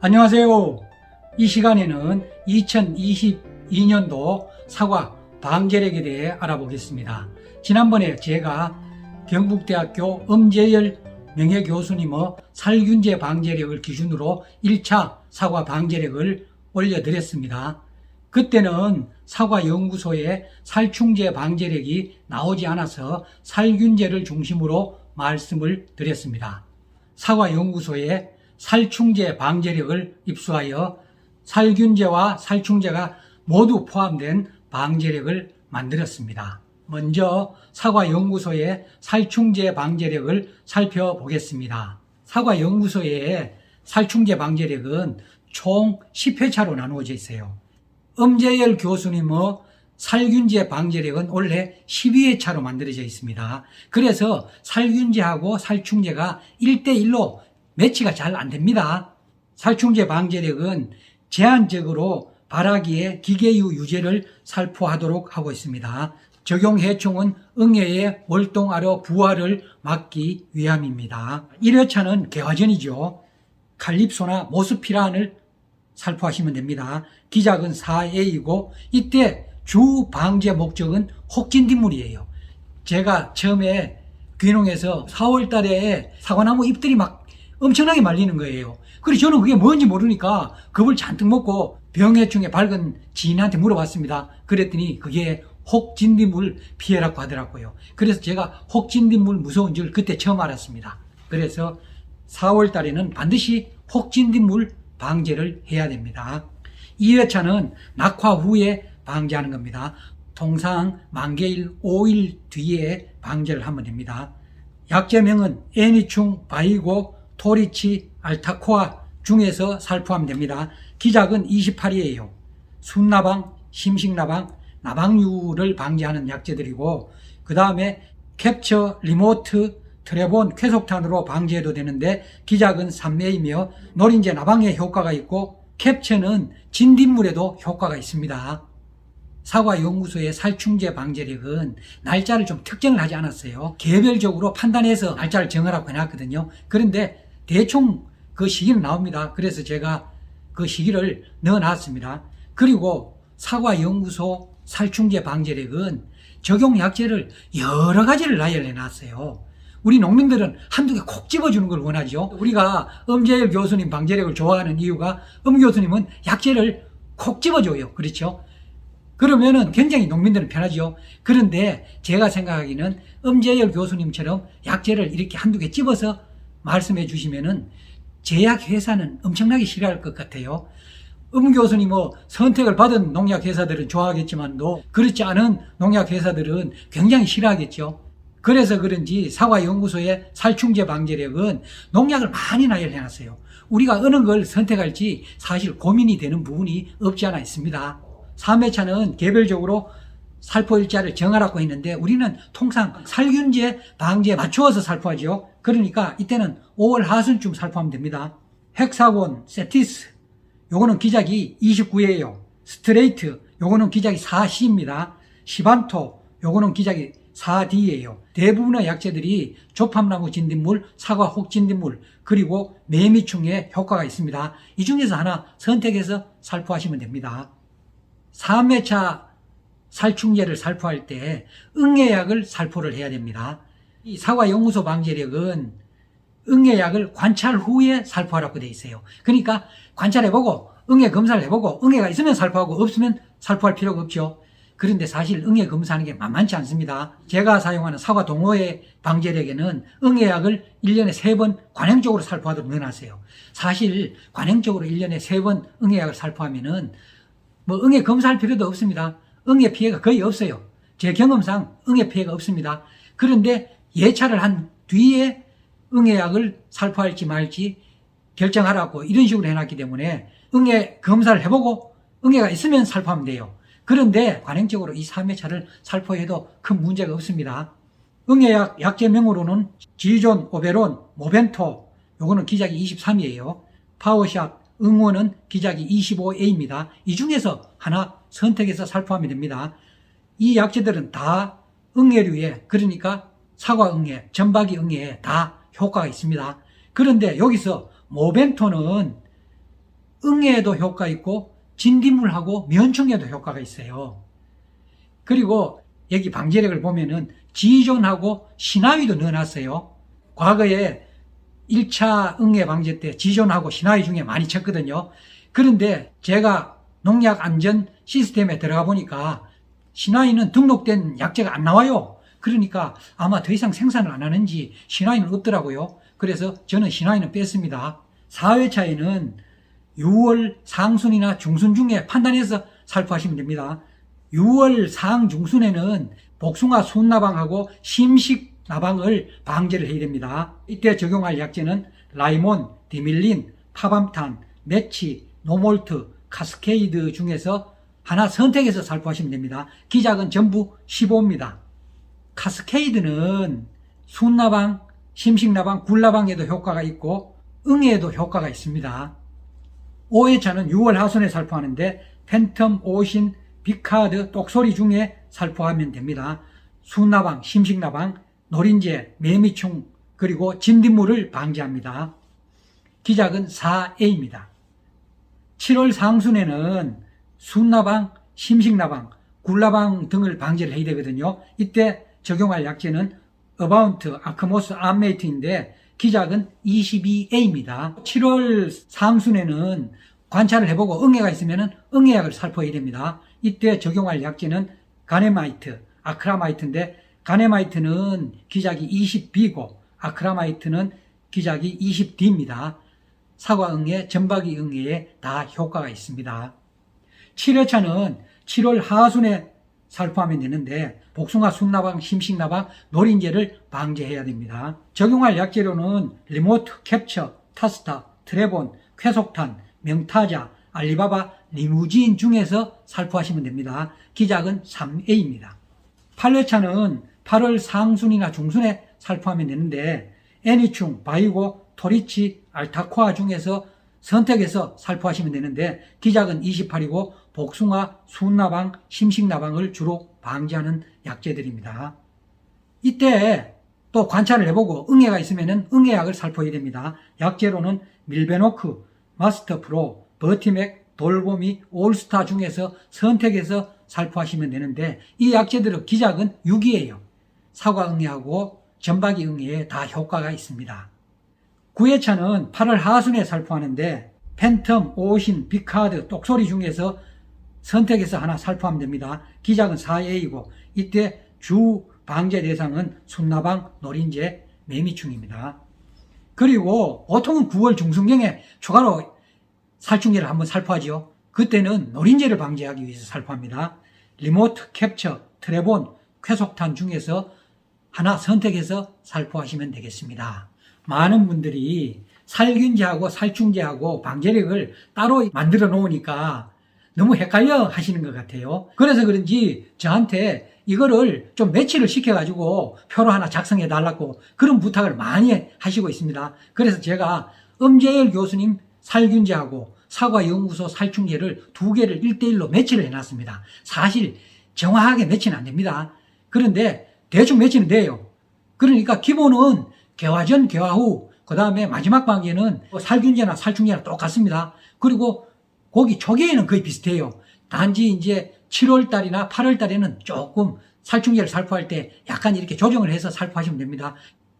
안녕하세요. 이 시간에는 2022년도 사과 방제력에 대해 알아보겠습니다. 지난번에 제가 경북대학교 엄재열 명예교수님의 살균제 방제력을 기준으로 1차 사과 방제력을 올려드렸습니다. 그때는 사과 연구소에 살충제 방제력이 나오지 않아서 살균제를 중심으로 말씀을 드렸습니다. 사과 연구소에 살충제 방제력을 입수하여 살균제와 살충제가 모두 포함된 방제력을 만들었습니다. 먼저 사과 연구소의 살충제 방제력을 살펴보겠습니다. 사과 연구소의 살충제 방제력은 총 10회차로 나누어져 있어요. 엄재열 교수님의 살균제 방제력은 원래 12회차로 만들어져 있습니다. 그래서 살균제하고 살충제가 1대1로 매치가 잘 안 됩니다. 살충제 방제력은 제한적으로 발화기에 기계유 유제를 살포하도록 하고 있습니다. 적용 해총은 응애의 월동아로 부활을 막기 위함입니다. 1회차는 개화전이죠. 칼립소나 모스피란을 살포하시면 됩니다. 기작은 4A이고 이때 주 방제 목적은 혹진뒷물이에요. 제가 처음에 귀농에서 4월 달에 사과나무 잎들이 막 엄청나게 말리는 거예요. 그래서 저는 그게 뭔지 모르니까 겁을 잔뜩 먹고 병해충에 밝은 지인한테 물어봤습니다. 그랬더니 그게 혹진딧물 피해라고 하더라고요. 그래서 제가 혹진딧물 무서운 줄 그때 처음 알았습니다. 그래서 4월 달에는 반드시 혹진딧물 방제를 해야 됩니다. 2회차는 낙화 후에 방제하는 겁니다. 통상 만개일 5일 뒤에 방제를 하면 됩니다. 약제명은 애니충, 바이고, 토리치, 알타코아 중에서 살포하면 됩니다. 기작은 28이에요. 순나방, 심식나방, 나방류를 방지하는 약제들이고 그 다음에 캡처, 리모트, 트레본, 쾌속탄으로 방지해도 되는데 기작은 3매이며 노린재 나방에 효과가 있고 캡처는 진딧물에도 효과가 있습니다. 사과 연구소의 살충제 방제력은 날짜를 좀 특정을 하지 않았어요. 개별적으로 판단해서 날짜를 정하라고 해놨거든요. 그런데 대충 그 시기는 나옵니다. 그래서 제가 그 시기를 넣어놨습니다. 그리고 사과 연구소 살충제 방제력은 적용 약제를 여러 가지를 나열해 놨어요. 우리 농민들은 한두 개 콕 집어주는 걸 원하죠. 우리가 엄재열 교수님 방제력을 좋아하는 이유가 엄 교수님은 약제를 콕 집어줘요. 그렇죠? 그러면은 굉장히 농민들은 편하죠. 그런데 제가 생각하기는 엄재열 교수님처럼 약제를 이렇게 한두 개 집어서 말씀해 주시면은 제약 회사는 엄청나게 싫어할 것 같아요. 음 교수님 뭐 선택을 받은 농약 회사들은 좋아하겠지만도 그렇지 않은 농약 회사들은 굉장히 싫어하겠죠. 그래서 그런지 사과연구소의 살충제 방제력은 농약을 많이 나열해 놨어요. 우리가 어느 걸 선택할지 사실 고민이 되는 부분이 없지 않아 있습니다. 3회차는 개별적으로 살포 일자를 정하라고 했는데 우리는 통상 살균제 방제에 맞추어서 살포하죠. 그러니까 이때는 5월 하순쯤 살포하면 됩니다. 헥사곤, 세티스, 요거는 기작이 29회예요. 스트레이트, 요거는 기작이 4C입니다. 시반토, 요거는 기작이 4D예요. 대부분의 약재들이 조팝나무 진딧물, 사과 혹 진딧물, 그리고 매미충에 효과가 있습니다. 이 중에서 하나 선택해서 살포하시면 됩니다. 3회차 살충제를 살포할 때 응애약을 살포를 해야 됩니다. 이 사과 연구소 방제력은 응애약을 관찰 후에 살포하라고 되어 있어요. 그러니까 관찰해보고 응애 검사를 해보고 응애가 있으면 살포하고 없으면 살포할 필요가 없죠. 그런데 사실 응애 검사하는 게 만만치 않습니다. 제가 사용하는 사과 동호회 방제력에는 응애약을 1년에 3번 관행적으로 살포하도록 넣어놨어요. 사실 관행적으로 1년에 3번 응애약을 살포하면은 뭐 응애 검사할 필요도 없습니다. 응애 피해가 거의 없어요. 제 경험상 응애 피해가 없습니다. 그런데 예찰을 한 뒤에 응애약을 살포할지 말지 결정하라고 이런 식으로 해놨기 때문에 응애 검사를 해보고 응애가 있으면 살포하면 돼요. 그런데 관행적으로 이 3회차를 살포해도 큰 문제가 없습니다. 응애약 약제명으로는 지존, 오베론, 모벤토 요거는 기작이 23이에요. 파워샷, 응원은 기작이 25A입니다. 이 중에서 하나 선택해서 살포하면 됩니다. 이 약재들은 다 응애류에 그러니까 사과 응애, 전박이 응애에 다 효과가 있습니다. 그런데 여기서 모벤토는 응애에도 효과 있고 진딧물하고 면충에도 효과가 있어요. 그리고 여기 방제력을 보면은 지존하고 신하위도 넣어놨어요. 과거에 1차 응애 방제 때 지존하고 신하위 중에 많이 쳤거든요. 그런데 제가 농약 안전 시스템에 들어가 보니까 신하위는 등록된 약재가 안 나와요. 그러니까 아마 더 이상 생산을 안 하는지 신하위는 없더라고요. 그래서 저는 신하위는 뺐습니다. 4회차에는 6월 상순이나 중순 중에 판단해서 살포하시면 됩니다. 6월 상 중순에는 복숭아 순나방하고 심식 나방을 방제를 해야 됩니다. 이때 적용할 약재는 라이몬, 디밀린, 파밤탄, 메치, 노몰트, 카스케이드 중에서 하나 선택해서 살포하시면 됩니다. 기작은 전부 15입니다. 카스케이드는 순나방, 심식나방, 굴나방에도 효과가 있고 응애에도 효과가 있습니다. 5회차는 6월 하순에 살포하는데 팬텀, 오신, 비카드, 똑소리 중에 살포하면 됩니다. 순나방, 심식나방, 노린재, 매미충, 그리고 진딧물을 방지합니다. 기작은 4A입니다. 7월 상순에는 순나방, 심식나방, 굴나방 등을 방지를 해야 되거든요. 이때 적용할 약재는 어바운트, 아크모스, 암메이트인데 기작은 22A입니다. 7월 상순에는 관찰을 해보고 응애가 있으면 응애약을 살포해야 됩니다. 이때 적용할 약재는 가네마이트, 아크라마이트인데 가네마이트는 기작이 20B고 아크라마이트는 기작이 20D입니다. 사과응애, 전박이응애에 다 효과가 있습니다. 7회차는 7월 하순에 살포하면 되는데 복숭아 순나방, 심식나방, 노린재를 방제해야 됩니다. 적용할 약재료는 리모트, 캡처, 타스타, 트레본, 쾌속탄, 명타자, 알리바바, 리무진 중에서 살포하시면 됩니다. 기작은 3A입니다. 8회차는 8월 상순이나 중순에 살포하면 되는데 애니충, 바이고, 토리치, 알타코아 중에서 선택해서 살포하시면 되는데 기작은 28이고 복숭아, 순나방, 심식나방을 주로 방지하는 약재들입니다. 이때 또 관찰을 해보고 응애가 있으면 응애약을 살포해야 됩니다. 약재로는 밀베노크, 마스터 프로, 버티맥, 돌보미, 올스타 중에서 선택해서 살포하시면 되는데 이 약재들의 기작은 6이에요. 사과 응애하고 전박이 응애에 다 효과가 있습니다. 9회차는 8월 하순에 살포하는데 팬텀, 오신, 비카드, 똑소리 중에서 선택해서 하나 살포하면 됩니다. 기작은 4A이고 이때 주 방제 대상은 순나방, 노린재, 매미충입니다. 그리고 보통은 9월 중순경에 추가로 살충제를 한번 살포하죠. 그때는 노린재를 방지하기 위해서 살포합니다. 리모트 캡처, 트레본, 쾌속탄 중에서 하나 선택해서 살포하시면 되겠습니다. 많은 분들이 살균제하고 살충제하고 방제력을 따로 만들어 놓으니까 너무 헷갈려 하시는 것 같아요. 그래서 그런지 저한테 이거를 좀 매치를 시켜가지고 표로 하나 작성해 달라고 그런 부탁을 많이 하시고 있습니다. 그래서 제가 엄재열 교수님 살균제하고 사과연구소 살충제를 두 개를 1대1로 매치를 해놨습니다. 사실 정확하게 매치는 안 됩니다. 그런데 대충 매치는 돼요. 그러니까 기본은 개화 전, 개화 후, 그 다음에 마지막 방에는 살균제나 살충제나 똑같습니다. 그리고 거기 초기에는 거의 비슷해요. 단지 이제 7월 달이나 8월 달에는 조금 살충제를 살포할 때 약간 이렇게 조정을 해서 살포하시면 됩니다.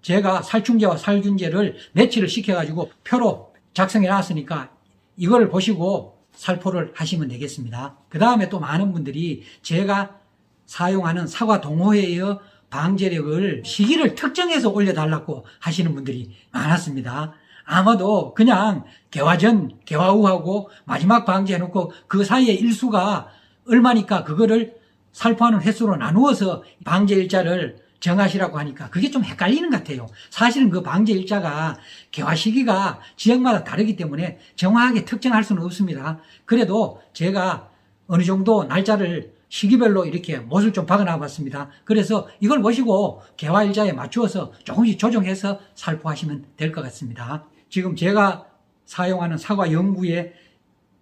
제가 살충제와 살균제를 매치를 시켜가지고 표로 작성해 놨으니까 이걸 보시고 살포를 하시면 되겠습니다. 그 다음에 또 많은 분들이 제가 사용하는 사과 동호회의 방제력을 시기를 특정해서 올려달라고 하시는 분들이 많았습니다. 아마도 그냥 개화 전, 개화 후하고 마지막 방지해놓고 그 사이에 일수가 얼마니까 그거를 살포하는 횟수로 나누어서 방제 일자를 정하시라고 하니까 그게 좀 헷갈리는 것 같아요. 사실은 그 방제 일자가 개화 시기가 지역마다 다르기 때문에 정확하게 특정할 수는 없습니다. 그래도 제가 어느 정도 날짜를 시기별로 이렇게 못을 좀 박아놔 봤습니다. 그래서 이걸 보시고 개화 일자에 맞추어서 조금씩 조정해서 살포하시면 될 것 같습니다. 지금 제가 사용하는 사과 연구의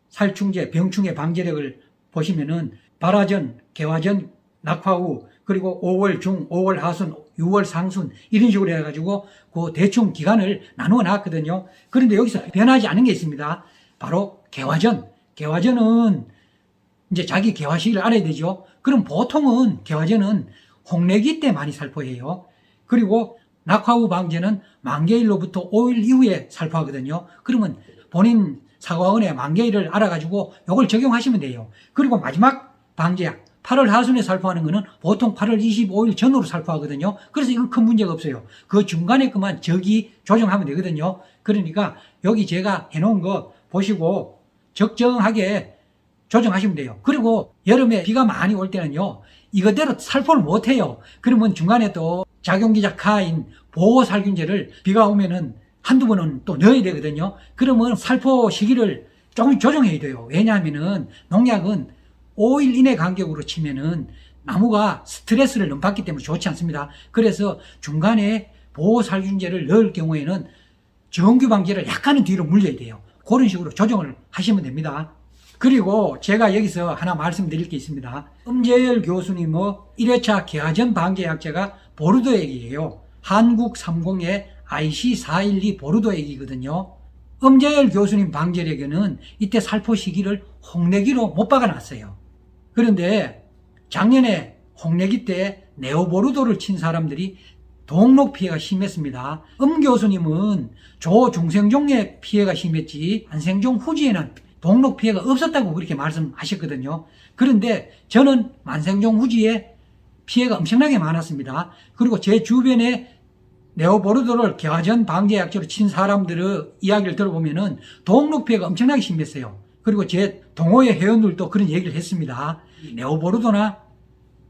살충제, 병충해 방제력을 보시면은 발화전, 개화전, 낙화 후, 그리고 5월 중, 5월 하순, 6월 상순 이런 식으로 해가지고 그 대충 기간을 나누어 놨거든요. 그런데 여기서 변하지 않은 게 있습니다. 바로 개화전. 개화전은 이제 자기 개화 시기를 알아야 되죠. 그럼 보통은 개화전은 홍래기 때 많이 살포해요. 그리고 낙화 후 방제는 만개일로부터 5일 이후에 살포하거든요. 그러면 본인 사과원의 만개일을 알아가지고 이걸 적용하시면 돼요. 그리고 마지막 방제약 8월 하순에 살포하는 거는 보통 8월 25일 전후로 살포하거든요. 그래서 이건 큰 문제가 없어요. 그 중간에 그만 저기 조정하면 되거든요. 그러니까 여기 제가 해놓은 거 보시고 적정하게 조정하시면 돼요. 그리고 여름에 비가 많이 올 때는요, 이거대로 살포를 못 해요. 그러면 중간에 또 작용기작하인 보호살균제를 비가 오면은 한두 번은 또 넣어야 되거든요. 그러면 살포 시기를 조금 조정해야 돼요. 왜냐하면은 농약은 5일 이내 간격으로 치면은 나무가 스트레스를 너무 받기 때문에 좋지 않습니다. 그래서 중간에 보호살균제를 넣을 경우에는 정규 방제를 약간은 뒤로 물려야 돼요. 그런 식으로 조정을 하시면 됩니다. 그리고 제가 여기서 하나 말씀드릴 게 있습니다. 음재열 교수님의 1회차 개화전 방제약제가 보르도액이에요. 한국 30의 IC412 보르도액이거든요. 음재열 교수님 방제력에는 이때 살포 시기를 홍내기로 못 박아놨어요. 그런데 작년에 홍내기 때 네오보르도를 친 사람들이 동록 피해가 심했습니다. 음 교수님은 조중생종의 피해가 심했지 안생종 후지에는 동록 피해가 없었다고 그렇게 말씀하셨거든요. 그런데 저는 만생종 후지에 피해가 엄청나게 많았습니다. 그리고 제 주변에 네오보르도를 개화전 방제약제로 친 사람들의 이야기를 들어보면은 동록 피해가 엄청나게 심했어요. 그리고 제 동호회 회원들도 그런 얘기를 했습니다. 네오보르도나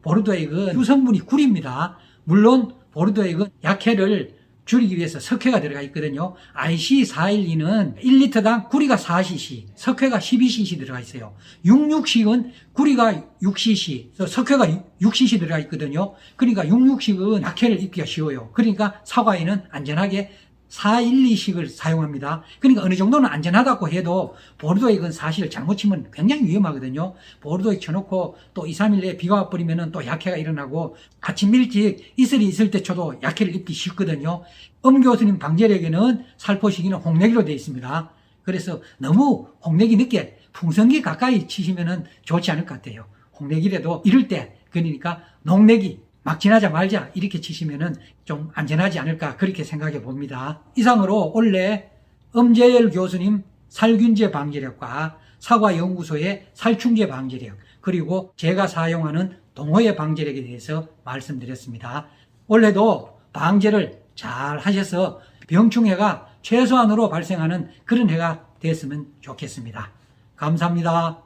보르도액은 유성분이 굴입니다. 물론 보르도액은 약해를 줄이기 위해서 석회가 들어가 있거든요. IC412는 1리터당 구리가 4cc, 석회가 12cc 들어가 있어요. 66식은 구리가 6cc, 석회가 6cc 들어가 있거든요. 그러니까 66식은 약해를 입기가 쉬워요. 그러니까 사과에는 안전하게 412식을 사용합니다. 그러니까 어느 정도는 안전하다고 해도 보르도액은 사실 잘못 치면 굉장히 위험하거든요. 보르도액 쳐놓고 또 2, 3일 내에 비가 와버리면 또 약해가 일어나고 아침 일찍 이슬이 있을 때 쳐도 약해를 입기 쉽거든요. 음 교수님 방제력에는 살포 시기는 홍내기로 되어 있습니다. 그래서 너무 홍내기 늦게 풍성기 가까이 치시면 좋지 않을 것 같아요. 홍내기라도 이럴 때 그러니까 농내기 막 지나자 말자 이렇게 치시면은 좀 안전하지 않을까 그렇게 생각해 봅니다. 이상으로 원래 음재열 교수님 살균제 방제력과 사과연구소의 살충제 방제력 그리고 제가 사용하는 동호회 방제력에 대해서 말씀드렸습니다. 원래도 방제를 잘 하셔서 병충해가 최소한으로 발생하는 그런 해가 됐으면 좋겠습니다. 감사합니다.